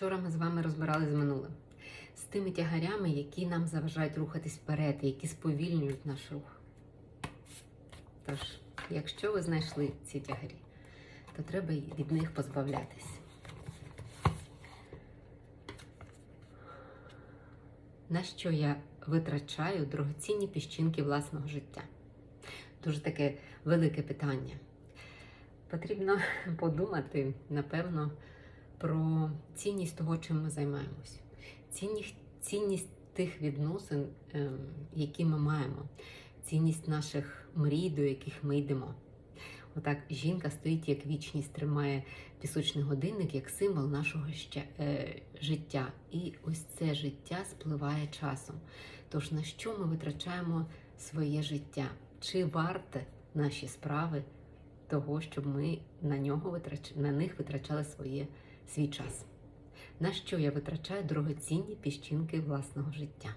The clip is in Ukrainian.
Вчора ми з вами розбирали з минулим, з тими тягарями, які нам заважають рухатись вперед, які сповільнюють наш рух. Тож, якщо ви знайшли ці тягарі, то треба від них позбавлятись. На що я витрачаю дорогоцінні піщинки власного життя? Дуже таке велике питання. Потрібно подумати, напевно, про цінність того, чим ми займаємось, цінність, цінність тих відносин, ем, які ми маємо, цінність наших мрій, до яких ми йдемо. Отак жінка стоїть як вічність, тримає пісочний годинник як символ нашого ща- е, життя. І ось це життя спливає часом. Тож на що ми витрачаємо своє життя? Чи варте наші справи того, щоб ми на нього витрач... на них витрачали своє свій час? На що я витрачаю дорогоцінні піщинки власного життя?